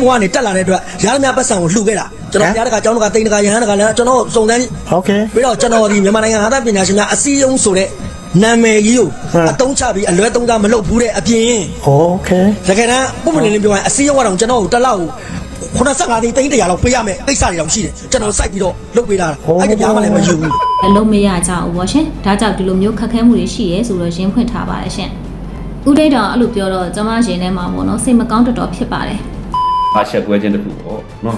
ဘဝကနေတက်လာတဲ့အတွက်ရသမျှပတ်စံကိုလှူခဲ့တာကျွန်တော်တရားတကာကျောင်းတကာတိန်တကာရဟန်းတကာလည်းကျွန်တော်စုံစမ်း ဟုတ်ကဲ့ ပြီးတော့ကျွန်တော်ဒီမြန်မာနိုင်ငံဟာသပညာရှင်များအစည်းအရုံးဆိုတဲ့နာမည်ကြီးကို ဟမ် အတုံးချပြီးအလွဲသုံးစားမလုပ်ဘူးတဲ့အပြင် โอเค တကယ်တမ်းပုံမှန်လင်းလင်းပြောရင်အစည်းအရုံးကတော့ကျွန်တော်ကိုတစ်လောက်ကို85သိန်းတိန်း100လောက်ပေးရမယ်ကိစ္စတွေတော့ရှိတယ်ကျွန်တော်စိုက်ပြီးတော့လုပ်ပေးတာအဲ့ဒီကြားမှလည်းမယူဘူး အလုံးမရကြဘူးပေါ့ရှင်ဒါကြောင့်ဒီလိုမျိုးခက်ခဲမှုတွေရှိရဲဆိုတော့ရင်းဖွင့်ထားပါတယ်ရှင်ဦးတိတ်တော်အဲ့လိုပြောတော့ကျမရင်ထဲမှာပေါ့နော်စိတ်မကောင်းတော်တော်ဖြစ်ပါတယ် အားချက်ကွဲခြင်းတစ်ခုပေါ့နော်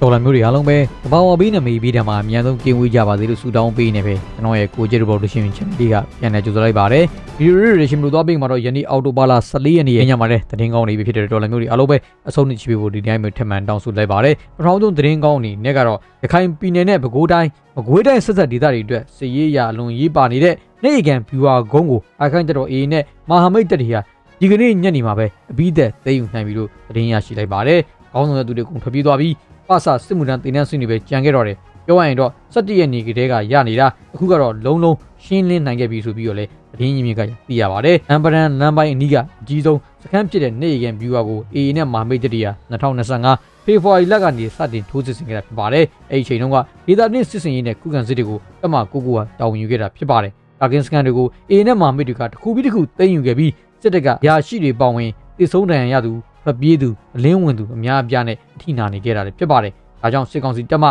ဒေါ်လာမျိုးတွေအားလုံးပဲတဘာဝဘေးနဲ့မေးပြီးတဲ့မှာအများဆုံးကင်းဝေးကြပါစေလို့ဆုတောင်းပေးနေပဲကျွန်တော်ရဲ့ကိုကျေရဘော်ဒရှင် channel လေးကပြန်လည်ကြိုဆိုလိုက်ပါတယ်ဗီဒီယိုရေးရှင်လို့သွားပြီးမှာတော့ယနေ့အော်တိုဘာလာ14ရက်နေ့ညမှာတဲ့သတင်းကောင်းတွေဖြစ်တဲ့ဒေါ်လာမျိုးတွေအားလုံးပဲအဆုံးနေချပြီးဖို့ဒီတိုင်းမျိုးထပ်မံတောင်းဆိုလိုက်ပါတယ်ပထမဆုံးသတင်းကောင်းအနေနဲ့ကတော့ရခိုင်ပြည်နယ်နဲ့ပဲခူးတိုင်းမကွေးတိုင်းဆက်ဆက်ဒေသတွေအတွက်စစ်ရေးရအလွန်ရေးပါနေတဲ့နေကန်ဗျူဟာဂုံးကိုအခိုင်တော် AA နဲ့မဟာမိတ်တပ်တွေက ဒီကနေ့ညနေမှာပဲအပြီးသက်သိမ်းယူနိုင်ပြီလို့သတင်းရရှိလိုက်ပါတယ်ကောင်းဆောင်တဲ့သူတွေကုန်ထွက်ပြေးသွားပြီးပါစာစစ်မှုထမ်းတင်နန်းဆွေးနေပဲကြံခဲ့တော့တယ်ပြောရရင်တော့17ရက်နေကတည်းကရနေတာအခုကတော့လုံးလုံးရှင်းလင်းနိုင်ခဲ့ပြီဆိုပြီးတော့လေသတင်းရင်းမြစ်ကသိရပါတယ်အမ်ပရန်လမ်းပိုင်းအနီးကအကြီးဆုံးစခန်းဖြစ်တဲ့နေရန်ဗျူဟာကို AA နဲ့မာမိတ်တတိယ2025ဖေဖော်ဝါရီလကနေစတင်ထိုးစစ်ဆင်ခဲ့တာဖြစ်ပါတယ်အဲ့ဒီအချိန်တုန်းကဒေသတွင်းစစ်စင်ရေးနဲ့ကုကန်စစ်တွေကိုတမကိုကိုကတာဝန်ယူခဲ့တာဖြစ်ပါတယ်တာကင်စကန်တွေကို AA နဲ့မာမိတ်တွေကတစ်ခုပြီးတစ်ခုသိမ်းယူခဲ့ပြီး စစ်တပ်ကရာရှိတွေပေါဝင်တိစုံတန်ရသူဖပြေးသူအလင်းဝင်သူအများအပြားနဲ့အထိနာနေခဲ့တာလည်းဖြစ်ပါတယ်ဒါကြောင့်စစ်ကောင်စီတပ်မ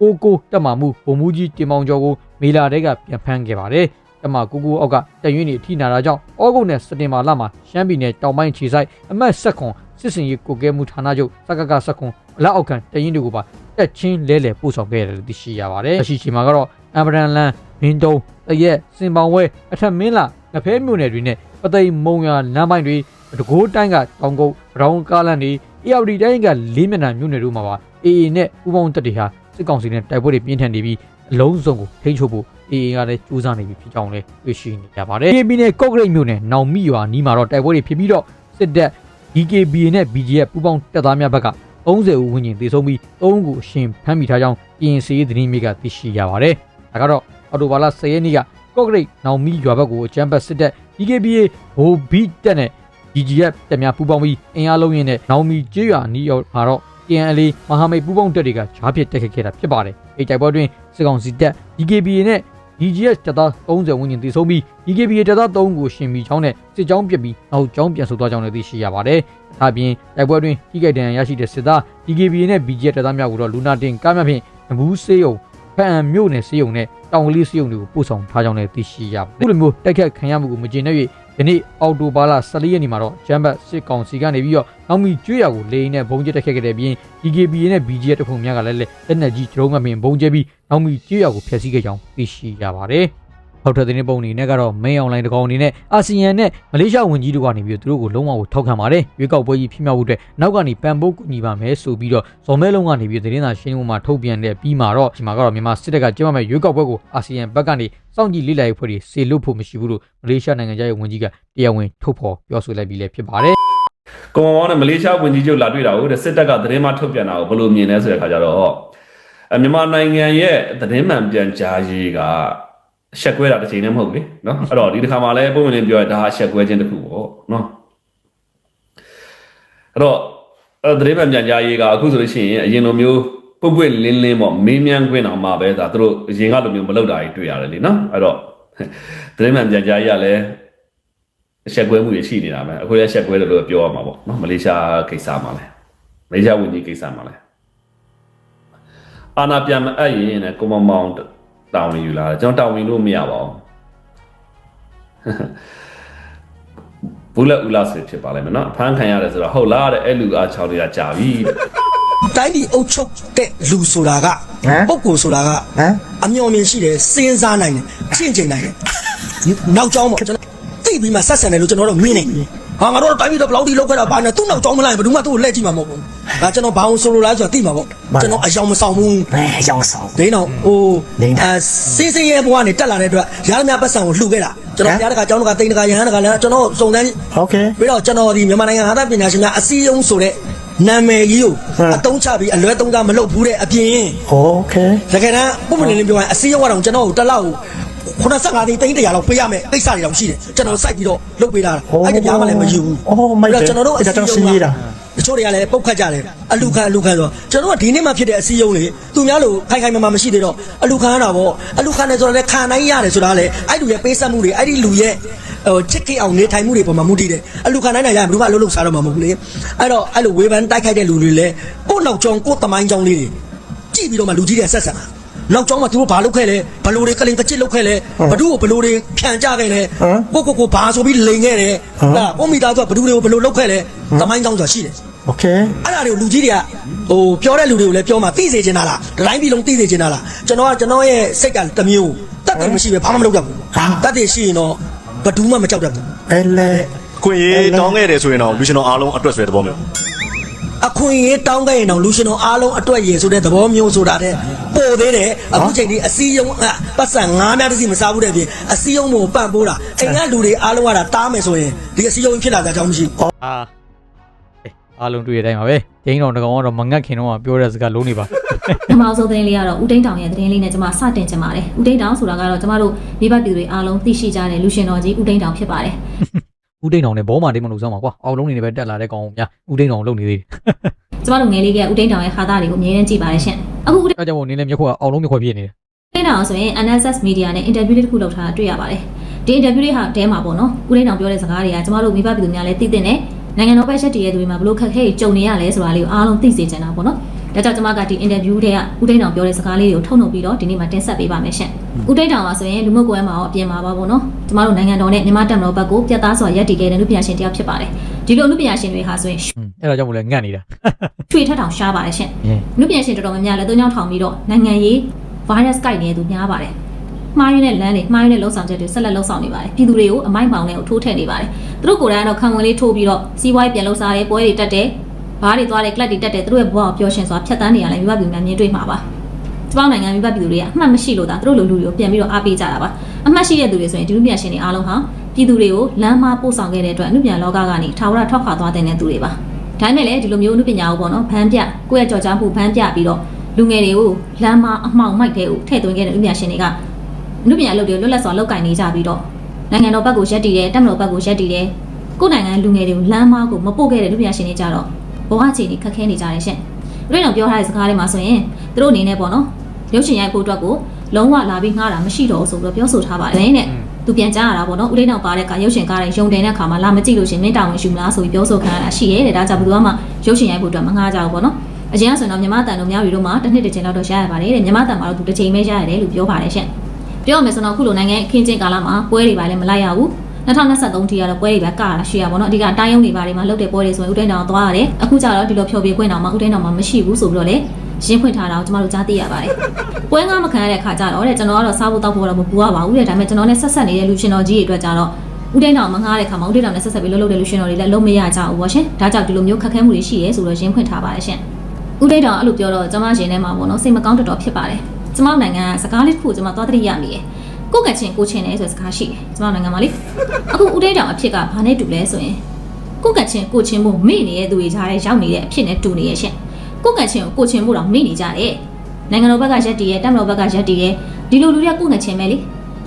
ကိုကိုတက်မှမှုဗိုလ်မှူးကြီးတင်မောင်ကျော်ကိုမေလာတဲကပြန်ဖမ်းခဲ့ပါတယ်။တက်မှကိုကိုအောက်ကတရွင်းနေအထိနာတာကြောင့်ဩဂုတ်နဲ့စက်တင်ဘာလမှာရှမ်းပြည်နယ်တောင်ပိုင်းခြေဆိုင်အမတ်ဆက်ခွန်စစ်စင်ရေးကိုကဲမှုဌာနချုပ်စကကဆက်ခွန်လက်အောက်ခံတရင်တွေကိုပါတက်ချင်းလဲလှယ်ပို့ဆောင်ခဲ့ရတယ်လို့သိရှိရပါတယ်။အရှိချိန်မှာကတော့အမ်ဘရန်လန်မင်းတုံးတရက်စင်ပောင်ဝဲအထက်မင်းလာငဖဲမြို့နယ်တွေနဲ့ ပသိမ်မုံရလမ်းပိုင်းတွေတကိုးတိုင်းကတောင်ကုတ်ဘရောင်းကားလန်တွေအေရဝတီတိုင်းကလေးမျက်နှာမြို့နယ်တို့မှာပါ AA နဲ့ပူးပေါင်းတပ်တွေဟာစစ်ကောင်စီနဲ့တိုက်ပွဲတွေပြင်းထန်နေပြီးအလုံးစုံကိုထိန်းချုပ်ဖို့ AA ကလည်းကြိုးစားနေပြီဖြစ်ကြောင်းလည်းတွေ့ရှိနေကြပါတယ်။ KB နဲ့ကော့ဂရိတ်မြို့နယ်နောင်မီရွာနီးမှာတော့တိုက်ပွဲတွေဖြစ်ပြီးတော့စစ်တပ် DKB နဲ့ BGF ပူးပေါင်းတပ်သားများဘက်က30ဦးဝန်းကျင်သေဆုံးပြီး3ဦးကိုအရှင်ဖမ်းမိထားကြောင်းပြင်စီရေးသတင်းမြေကသိရှိရပါတယ်။ဒါကတော့အော်တိုဘာလ10ရက်နေ့က ကော့ဂရိတ်နောင်မီရွာဘက်ကိုအကြမ်းဖက်စစ်တပ် DKBA ဘိုဘီတက်နဲ့ DGF တပ်များပူးပေါင်းပြီးအင်အားလုံးရင်းနဲ့နောင်မီကျေးရွာနီးရောက်မှာတော့ KNL မဟာမိတ်ပူးပေါင်းတပ်တွေကဂျားဖြစ်တက်ခတ်ခဲ့တာဖြစ်ပါတယ်။အဲဒီတိုက်ပွဲတွင်စစ်ကောင်စီတပ် DKBA နဲ့ DGS တပ်သား30ဝန်းကျင်တည်ဆုံးပြီး DKBA တပ်သား3ကိုရှင်ပြီးချောင်းနဲ့စစ်ကြောင်းပြက်ပြီးနောက်ကြောင်းပြန်ဆုတ်သွားကြောင်းလည်းသိရှိရပါတယ်။ဒါ့အပြင်တိုက်ပွဲတွင်ထိခိုက်ဒဏ်ရာရရှိတဲ့စစ်သား DKBA နဲ့ BGF တပ်သားများကိုတော့လူနာတင်ကားများဖြင့်နဘူးစေးုံ ဖန်အံမြို့နယ်စေးုံနဲ့တောင်ကလေးစေးုံတွေကိုပို့ဆောင်ထားကြောင်းလည်းသိရှိရပါတယ်။ဒီလိုမျိုးတိုက်ခတ်ခံရမှုကိုမကျေနပ်၍ဒီနေ့အော်တိုဘာလ14ရက်နေ့မှာတော့ဂျမ်ဘတ်စစ်ကောင်စီကနေပြီးတော့နောက်မီကျွေးရကိုလေရင်နဲ့ဘုံကျက်တက်ခတ်ခဲ့တဲ့ပြင် DKBA နဲ့ BGF တခုများကလည်းလက်နက်ကြီးကျုံးမပင်ဘုံကျဲပြီးနောက်မီကျွေးရကိုဖျက်ဆီးခဲ့ကြောင်းသိရှိရပါတယ်။ ဟုတ်တဲ့သတင်းပုံအနေနဲ့ကတော့ main online တကောင်အနေနဲ့အာဆီယံနဲ့မလေးရှားဝန်ကြီးတို့ကနေပြီးတော့သူတို့ကိုလုံးဝကိုထောက်ခံပါတယ်။ရွေးကောက်ပွဲကြီးဖြစ်မြောက်ဖို့အတွက်နောက်ကနေပံပိုးကူညီပါမယ်ဆိုပြီးတော့ဇော်မဲလုံးကနေပြီးသတင်းစာရှင်းလင်းပွဲမှာထုတ်ပြန်တဲ့ပြီးမှာတော့ဒီမှာကတော့မြန်မာစစ်တပ်ကကျင်းပမဲ့ရွေးကောက်ပွဲကိုအာဆီယံဘက်ကနေစောင့်ကြည့်လေ့လာရေးဖွဲ့တွေစေလွတ်ဖို့မရှိဘူးလို့မလေးရှားနိုင်ငံသားရဲ့ဝန်ကြီးကတရားဝင်ထုတ်ဖော်ပြောဆိုလိုက်ပြီးလည်းဖြစ်ပါတယ်ကွန်မောင်နဲ့မလေးရှားဝန်ကြီးချုပ်လာတွေ့တာကိုတဲ့စစ်တပ်ကသတင်းမှထုတ်ပြန်တာကိုဘယ်လိုမြင်လဲဆိုတဲ့ခါကျတော့အမြန်မာနိုင်ငံရဲ့သတင်းမှန်ပြန်ကြားရေးက အဆက်ကွဲတာတစ်ချိန်တည်းမဟုတ်ဘူးလေနော်အဲ့တော့ဒီတစ်ခါမှလည်းပုံမှန်လေးပြောရဒါအဆက်ကွဲခြင်းတစ်ခုပေါ့နော်အဲ့တော့အဲ့သတင်းမှန်ပြန်ကြားရေးကအခုဆိုလို့ရှိရင်အရင်လိုမျိုးပုတ်ပွင့်လင်းလင်းပေါ့မေးမြန်းခွင့်အောင်မှာပဲဒါသူတို့အရင်ကလိုမျိုးမလုပ်တာကြီးတွေ့ရတယ်လीနော်အဲ့တော့သတင်းမှန်ပြန်ကြားရေးကလည်းအဆက်ကွဲမှုတွေရှိနေတာပဲအခုလည်းအဆက်ကွဲတယ်လို့ပြောရမှာပေါ့နော်မလေးရှားကိစ္စမှာလဲမလေးရှားဝန်ကြီးကိစ္စမှာလဲအာနာပြန်မအပ်ရင်နဲ့ကိုမမောင် တောင်းဝင်ယူလာတယ်ကျွန်တော်တောင်းဝင်လို့မရပါဘူးဘူးလက်ဦးလာဆွေဖြစ်ပါလိမ့်မယ်နော်အဖမ်းခံရတယ်ဆိုတော့ဟုတ်လားတဲ့အဲ့လူအားချောင်းတွေကကြာပြီတဲ့တိုင်းပြည်အုပ်ချုပ်တဲ့လူဆိုတာကဟမ်ပုဂ္ဂိုလ်ဆိုတာကဟမ်အမျှော်မြင်ရှိတယ်စဉ်းစားနိုင်တယ်အချင်းချင်းနိုင်တယ်နောက်ကြောင်းပေါ့ကျွန်တော်သိပြီးမှဆက်ဆံတယ်လို့ကျွန်တော်တို့မြင်နေပြီ ဟာငါတို့တော့တိုင်းပြည်တော့ဘယ်လောက်ထိလောက်ခဲ့တာဘာနဲ့သူ့နောက်ကြောင်းမလိုက်ဘယ်သူမှသူ့ကိုလှည့်ကြည့်မှာမဟုတ်ဘူးဒါကျွန်တော်ဘာအောင်ဆိုလိုလားဆိုတာသိမှာပေါ့ကျွန်တော်အယောင်မဆောင်ဘူး ဘယ်ရောက်ဆောင် ဒိန်းတော့ဟို ဒိန်းတော့ အဲစေးစေးရဲ့ဘဝကနေတက်လာတဲ့အတွက်ရသမျှပတ်စံကိုလှူခဲ့တာကျွန်တော် ဟမ် တရားတကာကျောင်းတကာတိန်တကာရဟန်းတကာလည်းကျွန်တော်စုံစမ်း ဟုတ်ကဲ့ ပြီးတော့ကျွန်တော်ဒီမြန်မာနိုင်ငံဟာသပညာရှင်များအစည်းအရုံးဆိုတဲ့နာမည်ကြီးကို ဟမ် အတုံးချပြီးအလွဲသုံးစားမလုပ်ဘူးတဲ့အပြင် โอเค တကယ်တမ်းပုံမှန်လင်းလင်းပြောရင်အစည်းအရုံးကတော့ကျွန်တော်ကိုတစ်လောက်ကို 85သိန်းတိန်း100လောက်ပေးရမယ်ကိစ္စတွေတော့ရှိတယ်ကျွန်တော်စိုက်ပြီးတော့လုပ်ပေးတာအဲ့ဒီကြားမှလည်းမယူဘူးအော်မိုက်တယ်ကျွန်တော်တို့အစည်းဒါအရုံးကြောင့်ရှင်းရတာကတချို့တွေကလည်းပုတ်ခတ်ကြတယ်အလူခံအလူခံဆိုတော့ကျွန်တော်ကဒီနေ့မှဖြစ်တဲ့အစည်းအရုံးလေသူများလို့ခိုင်ခိုင်မာမာမရှိသေးတော့အလူခံရတာပေါ့အလူခံတယ်ဆိုတော့လည်းခံနိုင်ရတယ်ဆိုတာလေအဲ့လူရဲ့ပေးဆက်မှုတွေအဲ့ဒီလူရဲ့ဟိုချစ်ကိအောင်နေထိုင်မှုတွေပေါ်မှာမူတည်တယ်အလူခံနိုင်နိုင်ရရင်ဘယ်သူမှအလုပ်လုပ်စားတော့မှာမဟုတ်ဘူးလေအဲ့တော့အဲ့လိုဝေဖန်တိုက်ခိုက်တဲ့လူတွေလည်းကိုယ့်နောက်ကျောင်းကိုယ့်တမိုင်းကျောင်းလေးတွေကြည့်ပြီးတော့မှလူကြီးတွေဆက်ဆက်တာ နောက်ကျောင်းမှာသူတို့ဘာလုပ်ခဲ့လဲဘလို့တွေကလင်ကချစ်လုပ်ခဲ့လဲဘဒုကိုဘလို့တွေဖြန်ကြခဲ့လဲကိုကိုကိုဘာဆိုပြီးလိန်ခဲ့တယ်ဟာကိုမိသားစုကဘဒုတွေကိုဘလို့လုပ်ခဲ့လဲတမိုင်းကျောင်းဆိုတာရှိတယ် โอเค အဲ့ဒါတွေကိုလူကြီးတွေကဟိုပြောတဲ့လူတွေကိုလည်းပြောမှသိစေချင်တာလားဒီတိုင်းပြည်လုံးသိစေချင်တာလားကျွန်တော်ကကျွန်တော်ရဲ့စိတ်ကတစ်မျိုးတတ်တယ်မရှိပဲဘာမှမလုပ်တတ်ဘူးတတ်တယ်ရှိရင်တော့ဘယ်သူမှမကြောက်တတ်ဘူး အဲလေ ခွင့်ရေးတောင်းခဲ့တယ်ဆိုရင်တော့လူရှင်တော်အားလုံးအတွက်ဆိုတဲ့သဘောမျိုး အခွင့်အရေးတောင်းခဲ့ရင်တော့လူရှင်တော်အားလုံးအတွက်ရည်ဆိုတဲ့သဘောမျိုးဆိုတာတဲ့ ပို့သေးတယ်အခုချိန်ဒီအစည်းအရုံးအပတ်စံငါးများတစ်စီမစားဘူးတဲ့ပြင်အစည်းအရုံးကိုပတ်ပိုးတာအိမ်ကလူတွေအားလုံးကတာတားမယ်ဆိုရင်ဒီအစည်းအရုံးဖြစ်လာတဲ့အကြောင်းမရှိဘူးအာအေးအားလုံးတွေ့ရတဲ့အတိုင်းပါပဲဒိန်းတော်တကောင်ကတော့မငတ်ခင်တော့ပြောတဲ့စကားလုံးနေပါပထမဆုံးသတင်းလေးကတော့ဦးတိန်းတောင်ရဲ့သတင်းလေးနဲ့ကျွန်မစတင်ချင်ပါတယ်ဦးတိန်းတောင်ဆိုတာကတော့ကျွန်မတို့မိဘပြည်သူတွေအားလုံးသိရှိကြတဲ့လူရှင်တော်ကြီးဦးတိန်းတောင်ဖြစ်ပါတယ် ဦးဒိန်းတော်နဲ့ဘောမာတိတ်မလို့ဆောင်ပါကွာအောက်လုံးနေနဲ့ပဲတက်လာတဲ့ကောင်များဦးဒိန်းတော်လုံနေသေးတယ်ကျွန်မတို့ငယ်လေးကဦးတိန်းတောင်ရဲ့ခါသားတွေကိုအမြဲတမ်းကြည့်ပါတယ်ရှင်အခုဦးတိန်းအဲကြောင့်မို့နင်းလည်းမျက်ခွက်အောက်လုံးမျက်ခွက်ပြည့်နေတယ်တောင်ဆိုရင် NSS Media နဲ့ interview လေးတစ်ခုလုပ်ထားတာတွေ့ရပါတယ်ဒီ interview လေးဟာတဲမှာပေါ့နော်ဦးတိန်းတောင်ပြောတဲ့စကားတွေကကျွန်မတို့မိဘပြည်သူများလည်းသိတဲ့နဲ့နိုင်ငံတော်ဘက်ချက်တည်ရဲ့သူတွေမှာဘလို့ခက်ခဲကြုံနေရလဲဆိုတာလေးကိုအားလုံးသိစေချင်တာပေါ့နော်ဒါကြောင့်ကျွန်မကဒီ interview တွေကဦးတိန်းတောင်ပြောတဲ့စကားလေးတွေကိုထုတ်နှုတ်ပြီးတော့ဒီနေ့မှာတင်ဆက်ပေးပါမယ်ရှင် ဦးတိန်းတောင်ပါဆိုရင်လူမှုကွယ်မှာရောအပြင်မှာပါပေါ့နော်ကျွန်မတို့နိုင်ငံတော်နဲ့မြန်မာတပ်မတော်ဘက်ကိုပြတ်သားစွာရပ်တည်ခဲ့တဲ့လူပညာရှင်တယောက်ဖြစ်ပါတယ်ဒီလိုလူပညာရှင်တွေဟာဆိုရင်ဟွန်းအဲဒါကြောင့်မို့လဲငတ်နေတာရွှေထက်တောင်ရှားပါတယ်ရှင်ဟင်းလူပညာရှင်တော်တော်များများလည်းသုံးချောင်းထောင်ပြီးတော့နိုင်ငံရေး virus ကိုက်နေတဲ့သူများပါတယ်မှားရင်းတဲ့လမ်းတွေမှားရင်းတဲ့လုံဆောင်ချက်တွေဆက်လက်လုံဆောင်နေပါတယ်ပြည်သူတွေကိုအမိုက်ပေါင်နဲ့ထိုးထည့်နေပါတယ်သူတို့ကိုယ်တိုင်ကတော့ခံဝင်လေးထိုးပြီးတော့စီးပွားရေးပြန်လှုပ်ရှားတယ်ပွဲတွေတက်တယ်ဘားတွေသွားတယ်ကလပ်တွေတက်တယ်သူတို့ရဲ့ဘဝကိုပျော်ရွှင်စွာဖြတ်တန်းနေရလဲမိဘပြည်သူများမြင်တွေ့မှာပါ ကျပောင်းနိုင်ငံမိဘပြည်သူတွေကအမှတ်မရှိလို့ဒါသူတို့လူလူတွေကိုပြန်ပြီးတော့အားပေးကြတာပါအမှတ်ရှိတဲ့သူတွေဆိုရင်ဒီလူပညာရှင်တွေအားလုံးဟာပြည်သူတွေကိုလမ်းမပို့ဆောင်ခဲ့တဲ့အတွက်အမှုပြန်လောကကနေထာဝရထောက်ခါသွားတဲ့သူတွေပါဒါပေမဲ့လည်းဒီလိုမျိုးအမှုပညာကိုပေါ့နော်ဗန်းပြကိုယ့်ရဲ့ကြော်ကြားမှုဗန်းပြပြီးတော့လူငယ်တွေကိုလမ်းမအမှောင်မိုက်တဲ့ကိုထည့်သွင်းခဲ့တဲ့ဥပညာရှင်တွေကအမှုပညာအလုပ်တွေလွတ်လပ်စွာလုပ်ကင်နေကြပြီးတော့နိုင်ငံတော်ဘက်ကိုရက်တည်တယ်တက်မတော်ဘက်ကိုရက်တည်တယ်ကိုယ့်နိုင်ငံလူငယ်တွေကိုလမ်းမကိုမပို့ခဲ့တဲ့ဥပညာရှင်တွေကြတော့ဘဝအခြေအနေခက်ခဲနေကြတယ်ရှင်။ဥပဒေတော်ပြောထားတဲ့စကားလေးမှာဆိုရင်သူတို့အနေနဲ့ပေါ့နော် ရုပ်ရှင်ရိုက်ဖို့အတွက်ကိုလုံးဝလာပြီးငှားတာမရှိတော့ဘူးဆိုပြီးတော့ပြောဆိုထားပါတယ်။နဲ့သူပြန်ကြားရတာပေါ့နော်ဥဒိနောက်ပါတဲ့ကရုပ်ရှင်ကားတဲ့ယုံတင်တဲ့ခါမှာလာမကြည့်လို့ရှင်မင်းတာဝန်ယူမလားဆိုပြီးပြောဆိုခံရတာရှိရဲတဲ့ဒါကြောင့်ဘယ်သူမှရုပ်ရှင်ရိုက်ဖို့အတွက်မငှားကြဘူးပေါ့နော်အရင်ကဆိုရင်တော့မြမတန်တို့များပြီးတော့မှတစ်နှစ်တစ်ချိန်လောက်တော့ရရပါတယ်တဲ့မြမတန်မှာတော့သူတစ်ချိန်ပဲရရတယ်လို့ပြောပါတယ်ရှင်ပြောရမယ်ဆိုတော့အခုလိုနိုင်ငံအခင်းကျင်းကာလမှာပွဲတွေပါလည်းမလိုက်ရဘူး2023ထိကတော့ပွဲတွေပဲကရတာရှိရပါတော့အဓိကတိုင်းရုံတွေပါတွေမှာလုပ်တဲ့ပွဲတွေဆိုရင်ဦးတိန်တောင်သွားရတယ်အခုကျတော့ဒီလိုဖြောပြခွင့်တောင်မှဦးတိန်တောင်မှမရှိဘူးဆိုပြီးတော့လေ ရင်းဖွင့်ထားတာကိုကျမတို့ကြားသိရပါတယ်ပွဲငါမခံရတဲ့ခါကျတော့တဲ့ကျွန်တော်ကတော့စားဖို့တောက်ဖို့တော့မပူရပါဘူးတဲ့ဒါပေမဲ့ကျွန်တော်နဲ့ဆက်ဆက်နေတဲ့လူရှင်တော်ကြီးတွေအတွက်ကျတော့ဦးတိန်တောင်မငားတဲ့ခါမှာဦးတိန်တောင်နဲ့ဆက်ဆက်ပြီးလှုပ်လှုပ်တဲ့လူရှင်တော်တွေလည်းလုံးမရကြဘူးပေါ့ရှင်ဒါကြောင့်ဒီလိုမျိုးခက်ခဲမှုတွေရှိရဲဆိုတော့ရင်းဖွင့်ထားပါတယ်ရှင်ဦးတိန်တောင်အဲ့လိုပြောတော့ကျမရှင်ထဲမှာပေါ့နော်စိတ်မကောင်းတော်တော်ဖြစ်ပါတယ်ကျမနိုင်ငံကစကားလေးတစ်ခုကျမသွားတတိရမိတယ်ကိုယ့်ကချင်းကိုချင်းနေဆိုတဲ့စကားရှိတယ်ကျမနိုင်ငံမှာလေအခုဦးတိန်တောင်အဖြစ်ကဘာနဲ့တူလဲဆိုရင်ကိုယ့်ကချင်းကိုချင်းမှုမိနေတဲ့သူတွေကြားထဲရောက်နေတဲ့အဖြစ်နဲ့တူနေရဲ့ရှင် ကိုယ့်ကချင်းကိုကိုချင်းမှုတော့မိနေကြတယ်နိုင်ငံတော်ဘက်ကရက်တည်ရဲ့တပ်မတော်ဘက်ကရက်တည်ရဲ့ဒီလိုလူတွေကကိုယ့်ကချင်းပဲလေ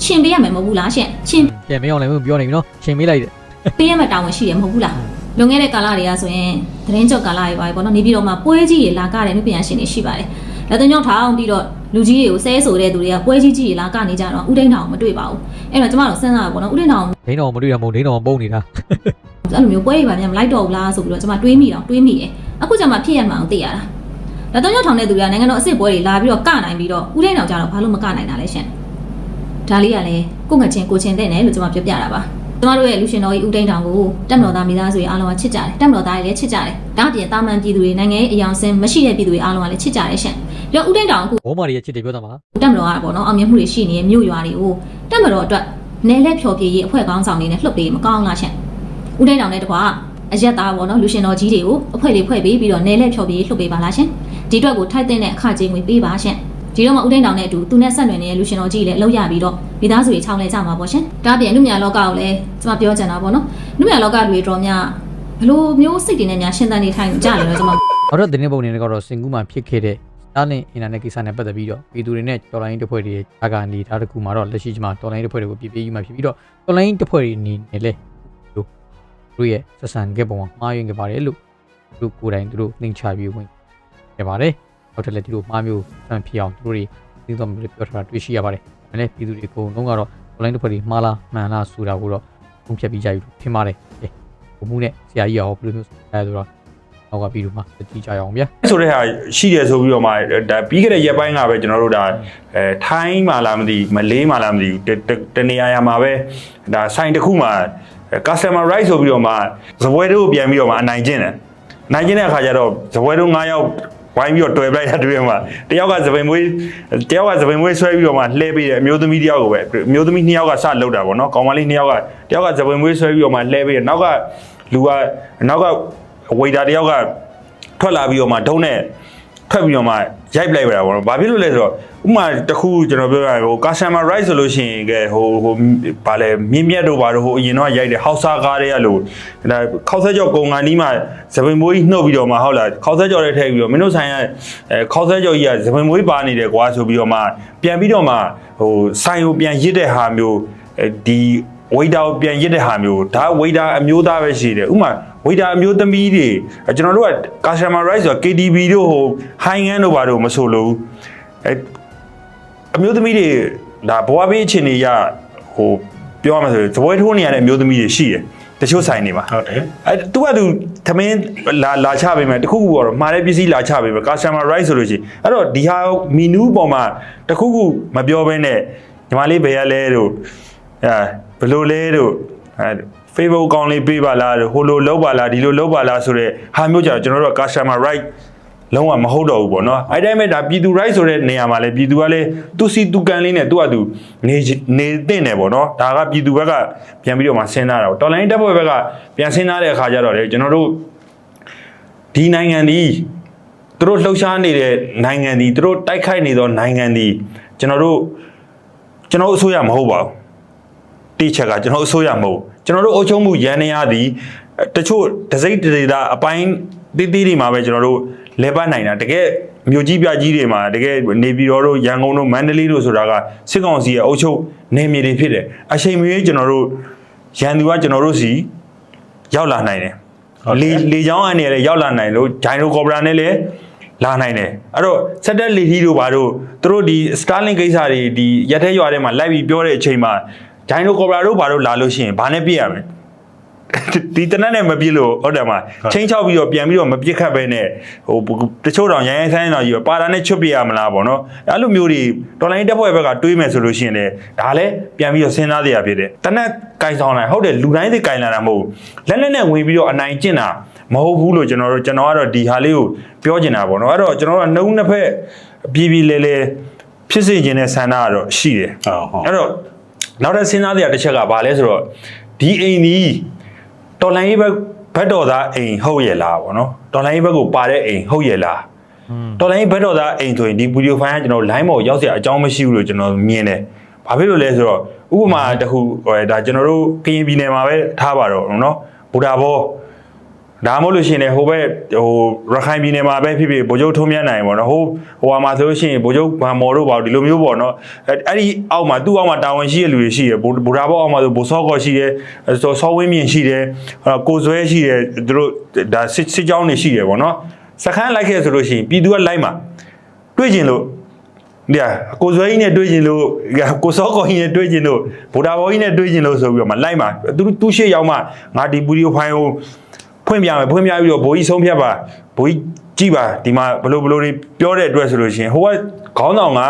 ရှင်ပေးရမယ်မဟုတ်ဘူးလားရှင်ရှင်ပြန်မင်းအောင်လည်းပြောနေပြီနော်ရှင်မေးလိုက်တယ်ပေးရမယ့်တာဝန်ရှိတယ်မဟုတ်ဘူးလားလွန်ခဲ့တဲ့ကာလတွေကဆိုရင်သတင်းကြောက်ကာလတွေပါပဲပေါ့နော်နေပြည်တော်မှာပွဲကြီးတွေလာကတဲ့မြို့ပြန်ရှင်တွေရှိပါတယ်လက်သွင်းကြောင့်ထောင်းပြီးတော့လူကြီးတွေကိုဆဲဆိုတဲ့သူတွေကပွဲကြီးကြီးတွေလာကနေကြတော့ဥဒိန်းထောင်မတွေ့ပါဘူးအဲ့တော့ကျမတို့စဉ်းစားပါပေါ့နော်ဥဒိန်းထောင်ဒိန်းတော်မတွေ့ရမဟုတ်ဒိန်းတော်ပုံနေတာ အဲ့လိုမျိုးပွဲတွေပါမြန်မလိုက်တော့ဘူးလားဆိုပြီးတော့ကျမတွေးမိတော့တွေးမိတယ်အခုကျမဖြစ်ရမှအောင်သိရတာလက်သွင်းကြောင့်ထောင်တဲ့သူတွေကနိုင်ငံတော်အစ်စ်ပွဲတွေလာပြီးတော့ကနိုင်ပြီးတော့ဥဒိန်းထောင်ကြတော့ဘာလို့မကနိုင်တာလဲရှင်ဒါလေးကလည်းကိုငှချင်းကိုချင်းတဲ့နဲ့လို့ကျမပြောပြတာပါကျမတို့ရဲ့လူရှင်တော်ကြီးဦးတိန်တောင်ကိုတက်မတော်သားမိသားစုတွေအားလုံးကချစ်ကြတယ်တက်မတော်သားတွေလည်းချစ်ကြတယ်ဒါအပြင်တာမန်ပြည်သူတွေနိုင်ငံရေးအယောင်စင်မရှိတဲ့ပြည်သူတွေအားလုံးကလည်းချစ်ကြတယ်ရှင်ပြီးတော့ဦးတိန်တောင်အခုဘောမာတွေရဲ့ချစ်တယ်ပြောတာမှာတက်မတော်ကပေါ့နော်အောင်မြင်မှုတွေရှိနေတဲ့မြို့ရွာတွေကိုတက်မတော်အတွက်နယ်လက်ဖြော်ပြရေးအဖွဲ့ကောင်းဆောင်တွေနဲ့လှုပ်ပေးမကောင်းလားရှင် ဦးတိန်တောင်နဲ့တကွာအရက်သားပေါ့နော်လူရှင်တော်ကြီးတွေကိုအဖွဲ့လေးဖွဲ့ပေးပြီးတော့နယ်လက်ဖြော်ပြရေးလှုပ်ပေးပါလားရှင်ဒီအတွက်ကိုထိုက်တဲ့အခကြေးငွေပေးပါရှင်ဒီတော့မှဦးတိန်တောင်နဲ့အတူသူနဲ့ဆက်နွယ်နေတဲ့လူရှင်တော်ကြီးလည်းအလုပ်ရပြီးတော့မိသားစုတွေချောင်းလဲကြမှာပေါ့ရှင်ဒါအပြင်လူမြလောကကိုလည်းကျွန်မပြောချင်တာပေါ့နော်လူမြလောကတွေတော်များဘလို့မျိုးစိတ်တွေနဲ့များရှင်းတန်းနေထိုင်ကြတယ်တော့ကျွန်မနောက်တော့တင်းပုံနေကတော့စင်ကူးမှာဖြစ်ခဲ့တဲ့တားနဲ့အင်တာနက်ကိစ္စနဲ့ပတ်သက်ပြီးတော့ပြည်သူတွေနဲ့တော်လိုင်းတစ်ဖွဲ့တွေအကအနေဒါတကူမှာတော့လက်ရှိကျမှတော်လိုင်းတစ်ဖွဲ့တွေကိုပြပြယူမှာဖြစ်ပြီးတော့တော်လိုင်းတစ်ဖွဲ့တွေအနေနဲ့လဲတို့ တို့ရဲ့ဆက်ဆံခဲ့ပုံမှာမှားယွင်းခဲ့ပါတယ်လို့သူတို့ကိုယ်တိုင်သူတို့နှိမ်ချပြီးဝင်ခဲ့ပါတယ်နောက်ထပ်လည်းဒီလိုမှားမျိုးဆန်ဖြစ်အောင်သူတို့တွေသိသွားမျိုးပြောထားတာတွေ့ရှိရပါတယ်ဒါနဲ့ပြည်သူတွေအကုန်လုံးကတော့ online တစ်ဖက်တွေမှားလားမှန်လားဆိုတာကိုတော့ပုံဖြတ်ပြီးကြယူလို့ထင်ပါတယ်ကဲဘုံမှုနဲ့ဆရာကြီးရောဘယ်လိုမျိုးအဲဆိုတော့နောက်ကပြီးတော့မှကြည့်ကြရအောင်ဗျာဆိုတဲ့ဟာရှိတယ်ဆိုပြီးတော့မှဒါပြီးခဲ့တဲ့ရက်ပိုင်းကပဲကျွန်တော်တို့ဒါအဲထိုင်းမှာလားမသိမလေးမှာလားမသိဘူးတတတနေရာရာမှာပဲဒါဆိုင်တစ်ခုမှာ customer right ဆိုပြီးတော့မှဇပွဲတို့ပြန်ပြီးတော့မှအနိုင်ကျင့်တယ်အနိုင်ကျင့်တဲ့အခါကျတော့ဇပွဲတို့9ယောက်ဝိုင်းပြီးတော့တွေ့ပလိုက်တာတွေ့ရမှာတယောက်ကသပင်မွေးတယောက်ကသပင်မွေးဆွဲပြီးတော့မှလှဲပေးတယ်အမျိုးသမီးတယောက်ကိုပဲအမျိုးသမီးနှစ်ယောက်ကစလောက်တာပေါ့နော်ကောင်မလေးနှစ်ယောက်ကတယောက်ကသပင်မွေးဆွဲပြီးတော့မှလှဲပေးတယ်နောက်ကလူကနောက်ကဝေတာတယောက်ကထွက်လာပြီးတော့မှဒုံးနဲ့ ထွက်ပြီးတော့မှရိုက်ပလိုက်ပါတာပေါ့နော်။ဘာဖြစ်လို့လဲဆိုတော့ဥပမာတစ်ခုကျွန်တော်ပြောရရင်ဟို customer right ဆိုလို့ရှိရင်ကဲဟိုဟိုဗာလဲမြင့်မြတ်တို့ဘာလို့ဟိုအရင်တော့ရိုက်တယ်ဟောက်ဆာကားတွေကလို့ဒါခောက်ဆက်ကြော်ကုံကန်ဒီမှာသပင်မွေးကြီးနှုတ်ပြီးတော့မှဟုတ်လားခောက်ဆက်ကြော်တွေထည့်ပြီးတော့မင်းတို့ဆိုင်ကအဲခောက်ဆက်ကြော်ကြီးကသပင်မွေးပါနေတယ်ကွာဆိုပြီးတော့မှပြန်ပြီးတော့မှဟိုဆိုင်ကိုပြန်ရစ်တဲ့ဟာမျိုးအဲဒီဝေတာကိုပြန်ရစ်တဲ့ဟာမျိုးဒါဝေတာအမျိုးသားပဲရှိတယ်ဥပမာ ဝေတာအမျိုးသမီးတွေကျွန်တော်တို့က customer right ဆိုတော့ KTV တို့ဟို high end တို့ဘာတို့မဆိုလို့အဲအမျိုးသမီးတွေဒါဘဝဘေးအခြေအနေရဟိုပြောရမှာဆိုရင်သပွဲထိုးနေရတဲ့အမျိုးသမီးတွေရှိတယ်တချို့ဆိုင်တွေမှာဟုတ်တယ်အဲသူကသူသမင်းလာလာချပေးမယ်တခုခုပေါ့တော့မှားတဲ့ပစ္စည်းလာချပေးမယ် customer right ဆိုလို့ရှိရင်အဲ့တော့ဒီဟာမီနူးပေါ်မှာတခုခုမပြောဘဲနဲ့ညီမလေးဘယ်ရလဲတို့အဲဘယ်လိုလဲတို့အဲ Facebook ကောင်းလေးပေးပါလားတို့ဟိုလိုလောက်ပါလားဒီလိုလောက်ပါလားဆိုတော့ဟာမျိုးကြတော့ကျွန်တော်တို့က customer right လုံးဝမဟုတ်တော့ဘူးပေါ့နော်အဲ့တိုင်းပဲဒါပြည်သူ right ဆိုတဲ့နေရာမှာလဲပြည်သူကလည်းသူစီသူကန်လေးနဲ့သူကသူနေနေတင်တယ်ပေါ့နော်ဒါကပြည်သူဘက်ကပြန်ပြီးတော့မှစဉ်းစားတာပေါ့တော်လိုင်းတပ်ဖွဲ့ဘက်ကပြန်စဉ်းစားတဲ့အခါကျတော့လေကျွန်တော်တို့ဒီနိုင်ငံဒီသူတို့လှုပ်ရှားနေတဲ့နိုင်ငံဒီသူတို့တိုက်ခိုက်နေသောနိုင်ငံဒီကျွန်တော်တို့ကျွန်တော်တို့အစိုးရမဟုတ်ပါဘူး တိချက်ကကျွန်တော်အစိုးရမဟုတ်ကျွန်တော်တို့အုပ်ချုပ်မှုရန်နေရသည်တချို့ဒစိမ့်ဒေတာအပိုင်းတိတိတွေမှာပဲကျွန်တော်တို့လဲပတ်နိုင်တာတကယ်မြို့ကြီးပြကြီးတွေမှာတကယ်နေပြည်တော်တို့ရန်ကုန်တို့မန္တလေးတို့ဆိုတာကစစ်ကောင်စီရဲ့အုပ်ချုပ်နေမြေတွေဖြစ်တယ်အချိန်မရွေးကျွန်တော်တို့ရန်သူကကျွန်တော်တို့စီရောက်လာနိုင်တယ်လေလေချောင်းအနေနဲ့ရောက်လာနိုင်လို့ဂျိုင်ရိုကော်ပရာနဲ့လည်းလာနိုင်တယ်အဲ့တော့စက်တက်လီထီတို့ဘာတို့သူတို့ဒီ Starlink ကိစ္စတွေဒီရက်ထဲရွာထဲမှာလိုက်ပြီးပြောတဲ့အချိန်မှာ ဂျိုင်ရိုကော်ပရာတို့ဘာတို့လာလို့ရှိရင်ဘာနဲ့ပြည့်ရမလဲဒီတနက်နဲ့မပြည့်လို့ဟုတ်တယ်မချင်းချောက်ပြီးတော့ပြန်ပြီးတော့မပြစ်ခတ်ပဲနဲ့ဟိုတချို့တောင်ရိုင်းရိုင်းဆိုင်တော်ကြီးပဲပါတာနဲ့ချွတ်ပြရမလားပေါ့နော်အဲ့လိုမျိုးတွေတော်လိုင်းတက်ဖွဲ့ဘက်ကတွေးမယ်ဆိုလို့ရှိရင်လေဒါလည်းပြန်ပြီးတော့စဉ်းစားရဖြစ်တယ်တနက်ကင်ဆောင်လိုက်ဟုတ်တယ်လူတိုင်းသိကင်လာတာမဟုတ်ဘူးလက်လက်နဲ့ဝင်ပြီးတော့အနိုင်ကျင့်တာမဟုတ်ဘူးလို့ကျွန်တော်တို့ကျွန်တော်ကတော့ဒီဟာလေးကိုပြောချင်တာပေါ့နော်အဲ့တော့ကျွန်တော်ကနှုံးနှစ်ဖက်ပြည်ပြည်လဲလဲဖြစ်စေခြင်းတဲ့ဆန္ဒကတော့ရှိတယ်ဟုတ်ဟုတ်အဲ့တော့ နောက်တစ်စဉ်းစားစရာတစ်ချက်ကဘာလဲဆိုတော့ဒီအိမ်ဒီတော်လိုင်းရေးဘက်ဘက်တော်သားအိမ်ဟုတ်ရဲ့လားဗောနော်တော်လိုင်းရေးဘက်ကိုပါတဲ့အိမ်ဟုတ်ရဲ့လားတော်လိုင်းရေးဘက်တော်သားအိမ်ဆိုရင်ဒီဗီဒီယိုဖိုင်ကကျွန်တော် line ပေါ်ရောက်เสียအကြောင်းမရှိဘူးလို့ကျွန်တော်မြင်တယ်ဘာဖြစ်လို့လဲဆိုတော့ဥပမာတစ်ခုဟိုဒါကျွန်တော်တို့ကရင်ပြည်နယ်မှာပဲထားပါတော့နော်ဘူတာဘော ဒါမှမဟုတ်လို့ရှိရင်လည်းဟိုဘက်ဟိုရခိုင်ပြည်နယ်မှာပဲဖြစ်ဖြစ်ဗိုလ်ချုပ်ထုံးမြတ်နိုင်ပေါ့နော်ဟိုဟိုဟာမှာဆိုလို့ရှိရင်ဗိုလ်ချုပ်ဗန်မော်တို့ပေါ့ဒီလိုမျိုးပေါ့နော်အဲ့အဲ့ဒီအောက်မှာသူ့အောက်မှာတာဝန်ရှိတဲ့လူတွေရှိတယ်ဗိုလ်ဗိုလ်ဒါဘောအောက်မှာဆိုဗိုလ်စောကောရှိတယ်ဆောဆောဝင်းမြင့်ရှိတယ်အဲ့ကိုဇွဲရှိတယ်သူတို့ဒါစစ်စစ်ကြောင်းတွေရှိတယ်ပေါ့နော်စခန်းလိုက်ခဲ့ဆိုလို့ရှိရင်ပြည်သူကလိုက်မှာတွေ့ကျင်လို့ဒီဟာကိုဇွဲကြီးနဲ့တွေ့ကျင်လို့ကိုစောကောကြီးနဲ့တွေ့ကျင်လို့ဗုဒ္ဓဘောကြီးနဲ့တွေ့ကျင်လို့ဆိုပြီးတော့မှလိုက်မှာသူသူရှေ့ရောက်မှငါဒီပူဒီယိုဖိုင်ကို ဖွင့်ပြမယ်ဖွင့်ပြပြီးတော့ဘိုးကြီးဆုံးဖြတ်ပါဘိုးကြီးကြည့်ပါဒီမှာဘလို့ဘလို့တွေပြောတဲ့အတွက်ဆိုလို့ရှိရင်ဟိုကခေါင်းဆောင်က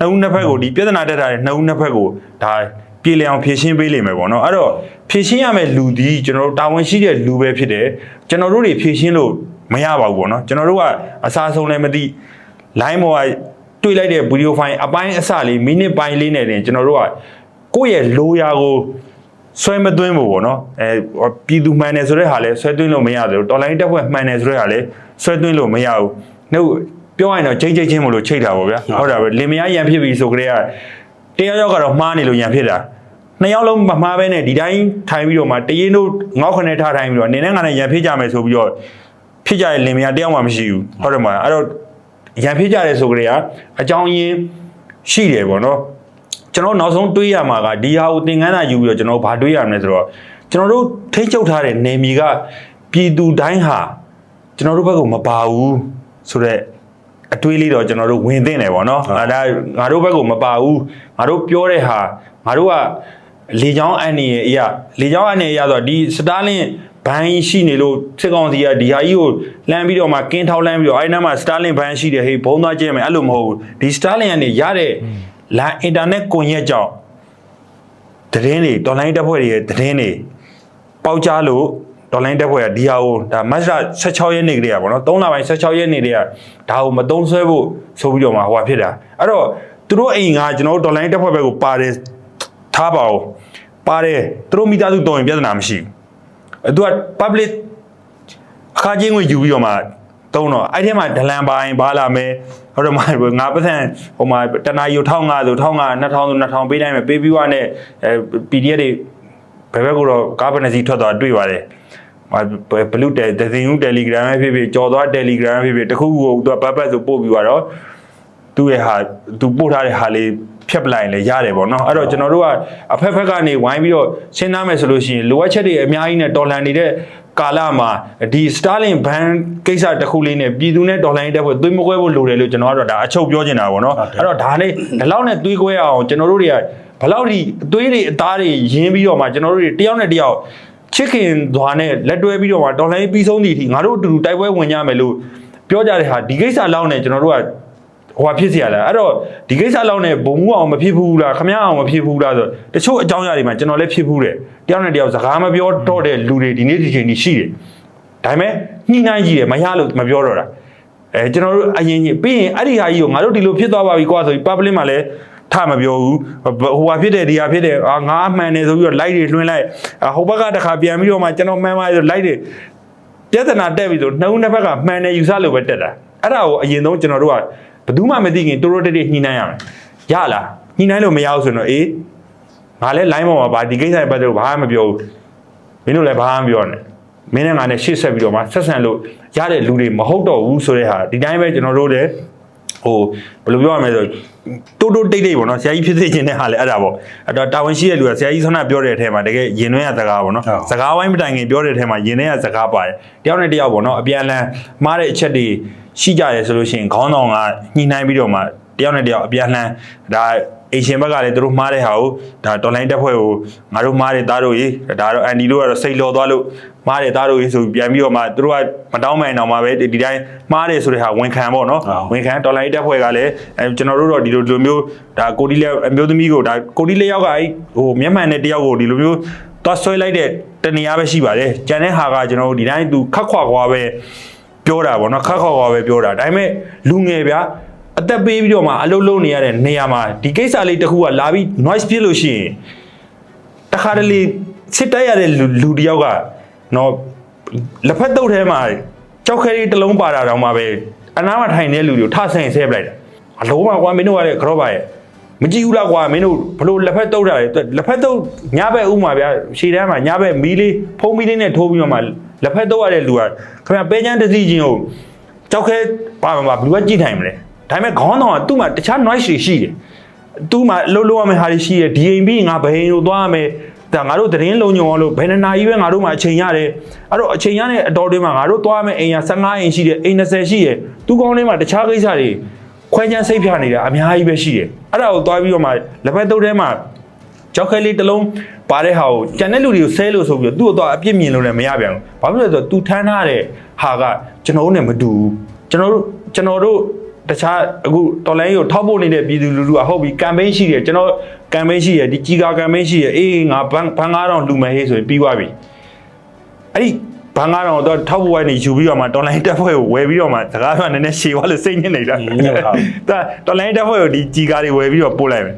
နှုတ်နှစ်ဖက်ကိုဒီပြဿနာတက်ထားတဲ့နှုတ်နှစ်ဖက်ကိုဒါပြေလည်အောင်ဖြည့်ရှင်းပေးလိမ့်မယ်ပေါ့နော်အဲ့တော့ဖြည့်ရှင်းရမယ့်လူဒီကျွန်တော်တို့တာဝန်ရှိတဲ့လူပဲဖြစ်တယ်ကျွန်တော်တို့တွေဖြည့်ရှင်းလို့မရပါဘူးပေါ့နော်ကျွန်တော်တို့ကအစားဆုံးလည်းမသိ line ပေါ်ကတွေ့လိုက်တဲ့ဗီဒီယိုဖိုင်အပိုင်းအစလေးမိနစ်ပိုင်းလေးနဲ့တင်ကျွန်တော်တို့ကကိုယ့်ရဲ့လိုရာကို ဆွဲမသွင်းဘူးပေါ့နော်အဲပြည်သူမှန်တယ်ဆိုတဲ့ဟာလဲဆွဲသွင်းလို့မရတယ်တော်လိုင်းတက်ဖွဲ့မှန်တယ်ဆိုတဲ့ဟာလဲဆွဲသွင်းလို့မရဘူးနှုတ်ပြောရရင်တော့ချိန်ချိန်ချင်းမလို့ချိန်တာပေါ့ဗျာဟုတ်တာပဲလင်မယားရံဖြစ်ပြီဆိုကြတဲ့ကတယောက်ယောက်ကတော့မှားနေလို့ရံဖြစ်တာနှစ်ယောက်လုံးမမှားပဲနဲ့ဒီတိုင်းထိုင်ပြီးတော့မှတရင်တို့ငေါက်ခနဲ့ထားထိုင်ပြီးတော့နေနဲ့ငါနဲ့ရံဖြစ်ကြမယ်ဆိုပြီးတော့ဖြစ်ကြတဲ့လင်မယားတယောက်မှမရှိဘူးဟုတ်တယ်မလားအဲ့တော့ရန်ဖြစ်ကြတယ်ဆိုကြတဲ့အကြောင်းရင်းရှိတယ်ပေါ့နော် ကျွန်တော်နောက်ဆုံးတွေးရမှာကဒီဟာကိုသင်ခန်းစာယူပြီးတော့ကျွန်တော်ဘာတွေးရမလဲဆိုတော့ကျွန်တော်တို့ထိန်းချုပ်ထားတဲ့နေမီကပြည်သူတိုင်းဟာကျွန်တော်တို့ဘက်ကမပါဘူးဆိုတော့အတွေးလေးတော့ကျွန်တော်တို့ဝင်သိနေပေါ့နော်အဲဒါငါတို့ဘက်ကမပါဘူးငါတို့ပြောတဲ့ဟာငါတို့ကလေချောင်းအန်နေရဲ့အရာလေချောင်းအန်နေရဆိုတော့ဒီစတားလင်းဘန်ရှိနေလို့စစ်ကောင်စီကဒီဟာကြီးကိုလမ်းပြီးတော့မှကင်းထောက်လမ်းပြီးတော့အဲဒီနားမှာစတားလင်းဘန်ရှိတယ်ဟေးဘုံသွားကျဲမယ်အဲ့လိုမဟုတ်ဘူးဒီစတားလင်းကနေရတဲ့ လမ်းအင်တာနက်ကွန်ရက်ကြောင့်သတင်းတွေတော်လိုင်းတက်ဖွဲ့တွေရဲ့သတင်းတွေပေါက်ကြားလို့ဒေါ်လိုင်းတက်ဖွဲ့ကဒီဟာကိုဒါမတ်လ16ရက်နေ့ကလေးอ่ะဗောနော်3လပိုင်း16ရက်နေ့တည်းကဒါကိုမတုံးဆွဲဖို့ဆိုပြီးတော့မှဟိုဟာဖြစ်တာအဲ့တော့သူတို့အိမ်ကကျွန်တော်တို့ဒေါ်လိုင်းတက်ဖွဲ့ဘက်ကိုပါတယ်ထားပါဦးပါတယ်သူတို့မိသားစုတော်ရင်ပြဿနာမရှိဘူးအဲ့သူက public အခါချင်းဝင်ယူပြီးတော့မှ တုံးတော့အဲ့ထဲမှာဒလန်ပိုင်းဘာလာမဲဟိုတော့မှငါပတ်စံဟိုမှာတနာယူ1500ဆို1500 2000ဆို2000ပေးတိုင်းမယ်ပေးပြီးွားနဲ့အဲ PDF တွေဘယ်ဘက်ကတော့ကားပနစီထွက်သွားတွေ့ပါတယ်။ဟာဘလူးတယ်ဒဇင်ဦး Telegram ပဲဖြစ်ဖြစ်ကြော်သွား Telegram ပဲဖြစ်ဖြစ်တခုခုကိုသူကဘတ်ဘတ်ဆိုပို့ပြီးတော့သူ့ရဲ့ဟာသူပို့ထားတဲ့ဟာလေးဖြတ်ပလိုက်ရင်လည်းရတယ်ပေါ့နော်အဲ့တော့ကျွန်တော်တို့ကအဖက်ဖက်ကနေဝိုင်းပြီးတော့ရှင်းသားမယ်ဆိုလို့ရှိရင်လိုအပ်ချက်တွေအများကြီးနဲ့တော်လန်နေတဲ့ ကာလမှာဒီ Starlink ban ကိစ္စတစ်ခုလေးနဲ့ပြည်သူနဲ့တော်လန်တဲ့ဘက်သွေးမကွဲဖို့လိုတယ်လို့ကျွန်တော်ကတော့ဒါအချုပ်ပြောချင်တာပေါ့နော်အဲ့တော့ဒါလေးဒီလောက်နဲ့သွေးကွဲအောင်ကျွန်တော်တို့တွေကဘယ်လောက်ဒီအသွေးတွေအသားတွေရင်းပြီးတော့မှကျွန်တော်တို့တွေတယောက်နဲ့တယောက်ချစ်ခင်သွားနဲ့လက်တွဲပြီးတော့မှတော်လိုင်းပြီးဆုံးသည့်အထိငါတို့အတူတူတိုက်ပွဲဝင်ကြမယ်လို့ပြောကြတဲ့ဟာဒီကိစ္စလောက်နဲ့ကျွန်တော်တို့က ဟိုဟာဖြစ်စီရလားအဲ့တော့ဒီကိစ္စလောက်နဲ့ဘုံဘူးအောင်မဖြစ်ဘူးလားခမရအောင်မဖြစ်ဘူးလားဆိုတချို့အကြောင်းအရာတွေမှာကျွန်တော်လည်းဖြစ်ဘူးတယ်တယောက်နဲ့တယောက်စကားမပြောတော့တဲ့လူတွေဒီနေ့ဒီချိန်ကြီးရှိတယ်ဒါပေမဲ့ညှိနှိုင်းကြည့်တယ်မရလို့မပြောတော့တာအဲကျွန်တော်တို့အရင်ကြီးပြီးရင်အဲ့ဒီဟာကြီးကိုငါတို့ဒီလိုဖြစ်သွားပါပြီကွာဆိုပြီး public မှာလည်းထမပြောဘူးဟိုဟာဖြစ်တယ်ဒီဟာဖြစ်တယ်အာငါအမှန်တယ်ဆိုပြီးတော့ light တွေလွှင့်လိုက်ဟိုဘက်ကတခါပြန်ပြီးတော့မှကျွန်တော်မှန်ပါတယ်ဆို light တွေပြဿနာတက်ပြီဆိုနှုံးတစ်ဘက်ကမှန်တယ်ယူဆလို့ပဲတက်တာအဲ့ဒါကိုအရင်ဆုံးကျွန်တော်တို့က ဘယ်သူမှမသိခင်တိုးတိုးတက်တက်ညှိနှိုင်းရမယ်ရလားညှိနှိုင်းလို့မရဘူးဆိုတော့အေးငါလည်း line ပေါ်မှာပါဒီကိစ္စတွေပတ်သက်လို့ဘာမှမပြောဘူးမင်းတို့လည်းဘာမှမပြောနဲ့မင်းနဲ့ငါနဲ့ရှေ့ဆက်ပြီးတော့မှဆက်ဆံလို့ရတဲ့လူတွေမဟုတ်တော့ဘူးဆိုတဲ့ဟာဒီတိုင်းပဲကျွန်တော်တို့လည်းဟိုဘယ်လိုပြောရမလဲဆိုတိုးတိုးတိတ်တိတ်ပေါ့နော်ဆရာကြီးဖြစ်စေခြင်းတဲ့ဟာလည်းအဲ့ဒါပေါ့အဲ့တော့တာဝန်ရှိတဲ့လူကဆရာကြီးဆွမ်းနာပြောတဲ့အထက်မှာတကယ်ရင်သွင်းရစကားပေါ့နော်စကားဝိုင်းမတိုင်ခင်ပြောတဲ့အထက်မှာရင်ထဲရစကားပါတယ်တယောက်နဲ့တယောက်ပေါ့နော်အပြန်အလှန်မှားတဲ့အချက်တွေ ရှိကြရဲဆိုလို့ရှိရင်ခေါင်းဆောင်ကညှိနှိုင်းပြီးတော့မှတယောက်နဲ့တယောက်အပြန်အလှန်ဒါအေရှင်ဘက်ကလည်းသူတို့မှားတဲ့ဟာကိုဒါတော်လိုင်းတက်ဖွဲ့ကိုငါတို့မှားတဲ့သားတို့ကြီးဒါတော့အန်ဒီတို့ကတော့စိတ်လောသွားလို့မှားတဲ့သားတို့ကြီးဆိုပြန်ပြီးတော့မှသူတို့ကမတောင်းမှန်အောင်မှာပဲဒီတိုင်းမှားတယ်ဆိုတဲ့ဟာဝန်ခံပေါ့နော်ဝန်ခံတော်လိုင်းတက်ဖွဲ့ကလည်းအဲကျွန်တော်တို့တော့ဒီလိုလိုမျိုးဒါကိုဒီလက်အမျိုးသမီးကိုဒါကိုဒီလက်ယောက်ကအဲဟိုမျက်မှန်တဲ့တယောက်ကိုဒီလိုမျိုးသွားဆွဲလိုက်တဲ့တနေရာပဲရှိပါတယ်ကြံတဲ့ဟာကကျွန်တော်တို့ဒီတိုင်းသူခက်ခွာခွာပဲ ပြောတာပေါ့နော်ခက်ခွာခွာပဲပြောတာဒါပေမဲ့လူငယ်ဗျာအသက်ပေးပြီးတော့မှအလုပ်လုပ်နေရတဲ့နေရာမှာဒီကိစ္စလေးတစ်ခုကလာပြီး noise ပြစ်လို့ရှိရင်တခါတလေစစ်တိုက်ရတဲ့လူလူတစ်ယောက်ကနော်လက်ဖက်တုပ်ထဲမှာကြောက်ခဲလေးတစ်လုံးပါတာတောင်မှပဲအနားမှာထိုင်နေတဲ့လူတွေကိုထဆင်ဆဲပလိုက်တာအလုံးပါကွာမင်းတို့ကလည်းကြော့ပါရဲ့မကြည့်ဘူးလားကွာမင်းတို့ဘလို့လက်ဖက်တုပ်တာလေလက်ဖက်တုပ်ညဘက်ဥမာဗျာရှေ့တန်းမှာညဘက်မီးလေးဖုံးမီးလေးနဲ့ထိုးပြီးတော့မှ လက်ဖက်တုပ်ရတဲ့လူကခင်ဗျပဲချမ်းတစ်စီးချင်းကိုကြောက်ခဲပါမှာဘယ်သူကကြည့်ထိုင်မလဲဒါပေမဲ့ခေါင်းဆောင်ကသူ့မှာတခြား noise တွေရှိတယ်သူ့မှာလှုပ်လှုပ်ရမယ့်ဟာတွေရှိတယ်ဒီအိမ်ပြီးငါဘယ်အိမ်ကိုသွားရမယ်ဒါငါတို့သတင်းလုံးညုံအောင်လို့ဘယ်နှစ်နာရီပဲငါတို့မှာအချိန်ရတယ်အဲ့တော့အချိန်ရတဲ့အတော်တွင်းမှာငါတို့သွားရမယ့်အိမ်က15အိမ်ရှိတယ်အိမ်20ရှိတယ်သူကောင်းလေးမှာတခြားကိစ္စတွေခွဲချမ်းစိတ်ဖြာနေတာအများကြီးပဲရှိတယ်အဲ့ဒါကိုသွားပြီးတော့မှလက်ဖက်တုပ်ထဲမှာ ကြောက်ခဲလေးတစ်လုံးပါတဲ့ဟာကိုကြံတဲ့လူတွေကိုဆဲလို့ဆိုပြီးတော့သူ့တော့အပြစ်မြင်လို့လည်းမရပြန်ဘူးဘာဖြစ်လဲဆိုတော့ तू ထမ်းထားတဲ့ဟာကကျွန်တော်တို့နဲ့မတူဘူးကျွန်တော်တို့ကျွန်တော်တို့တခြားအခုတော်လိုင်းကိုထောက်ပို့နေတဲ့ပြည်သူလူထုကဟုတ်ပြီကမ်ပိန်းရှိတယ်ကျွန်တော်ကမ်ပိန်းရှိတယ်ဒီကြီးကာကမ်ပိန်းရှိတယ်အေးငါဘန်ဘန်9000လူမယ်ဟေးဆိုရင်ပြီးသွားပြီအဲ့ဒီဘန်9000တော့ထောက်ပို့ဝိုင်းနေယူပြီးတော့မှတော်လိုင်းတက်ဖွဲ့ကိုဝယ်ပြီးတော့မှစကားပြောနည်းနည်းရှည်သွားလို့စိတ်ညစ်နေတာဒါတော်လိုင်းတက်ဖွဲ့ကိုဒီကြီးကာတွေဝယ်ပြီးတော့ပို့လိုက်မယ်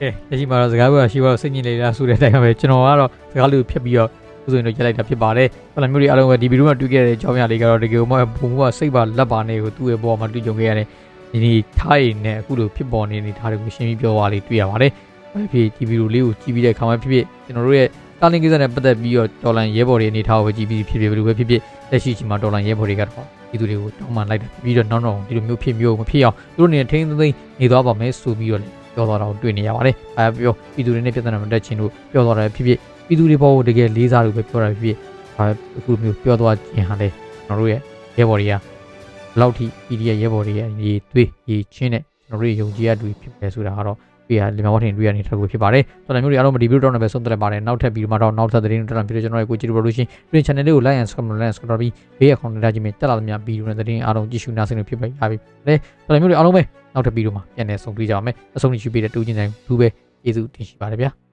ကဲလက်ရှိမှာတော့စကားပြောရှိပါတော့စိတ်ညစ်နေတာဆိုတဲ့အတိုင်းပဲကျွန်တော်ကတော့စကားလေးကိုဖြတ်ပြီးတော့ဥစဉ်တော့ရက်လိုက်တာဖြစ်ပါတယ်။ဘယ်လိုမျိုးတွေအားလုံးပဲဒီဗီဒီယိုမှာတွေ့ခဲ့တဲ့အကြောင်းအရာလေးကတော့တကယ်မှဘုံကစိတ်ပါလက်ပါနေကိုသူ့ရဲ့ဘောမှာတွေ့ကြုံခဲ့ရတဲ့ဒီနေ့ထားရည်နဲ့အခုလိုဖြစ်ပေါ်နေနေတာတွေကိုရှင်းပြီးပြောသွားလေးတွေ့ရပါတယ်။ဘာဖြစ်ဒီဗီဒီယိုလေးကိုကြည့်ပြီးတဲ့အခါမှာဖြစ်ဖြစ်ကျွန်တော်တို့ရဲ့တာလင်ကိစ္စနဲ့ပတ်သက်ပြီးတော့ဒေါ်လာရဲဘော်တွေအနေထားကိုပဲကြည့်ပြီးဖြစ်ဖြစ်ဘယ်လိုပဲဖြစ်ဖြစ်လက်ရှိချိန်မှာဒေါ်လာရဲဘော်တွေကတော့ဒီသူတွေကိုတောင်းပန်လိုက်တာပြီးတော့နောက်တော့ဒီလိုမျိုးဖြစ်မျိုးမဖြစ်အောင်သူတို့အနေနဲ့ထိန်းသိမ်းနေသွားပါမယ်ဆိုပြီးတော့ ပြောသွားတာကိုတွေ့နေရပါတယ်။အဲပြောပြည်သူတွေနဲ့ပြဿနာမတက်ချင်လို့ပြောသွားတာဖြစ်ဖြစ်ပြည်သူတွေဘောကိုတကယ်လေးစားလို့ပဲပြောတာဖြစ်ဖြစ်အဲအခုမျိုးပြောသွားခြင်းဟာလေကျွန်တော်တို့ရဲ့ရဲဘော်တွေကဘယ်လောက်ထိ PDF ရဲဘော်တွေရဲ့ရေသွေးရေချင်းနဲ့ကျွန်တော်တို့ရဲ့ယုံကြည်ရတူဖြစ်တယ်ဆိုတာကတော့ ပြရလင်မဝတ်ထင်တွေ့ရနေတဲ့ခုဖြစ်ပါတယ်တော်တော်မျိုးတွေအားလုံးမဒီဗီဒီယိုတော့လည်းပဲဆုံးသက်လိုက်ပါတယ်နောက်ထပ်ဗီဒီယိုမှာတော့နောက်ထပ်သတင်းတွေတက်လာပြီးတော့ကျွန်တော်ရဲ့ကိုကြည့်လို့လို့ရှိရင်ပြင် channel လေးကို like and subscribe လုပ် subscribe ပြီးဘေးအကောင့်နဲ့ထားခြင်းနဲ့တက်လာသမျှဗီဒီယိုနဲ့သတင်းအားလုံးကြည့်ရှုနားဆင်လို့ဖြစ်ပါရပြီလေတော်တော်မျိုးတွေအားလုံးပဲနောက်ထပ်ဗီဒီယိုမှာပြန်လည်ဆုံတွေ့ကြအောင်မယ်အဆုံးထိရှိပေးတဲ့တူချင်းတိုင်းဘူးပဲကျေးဇူးတင်ရှိပါတယ်ဗျာ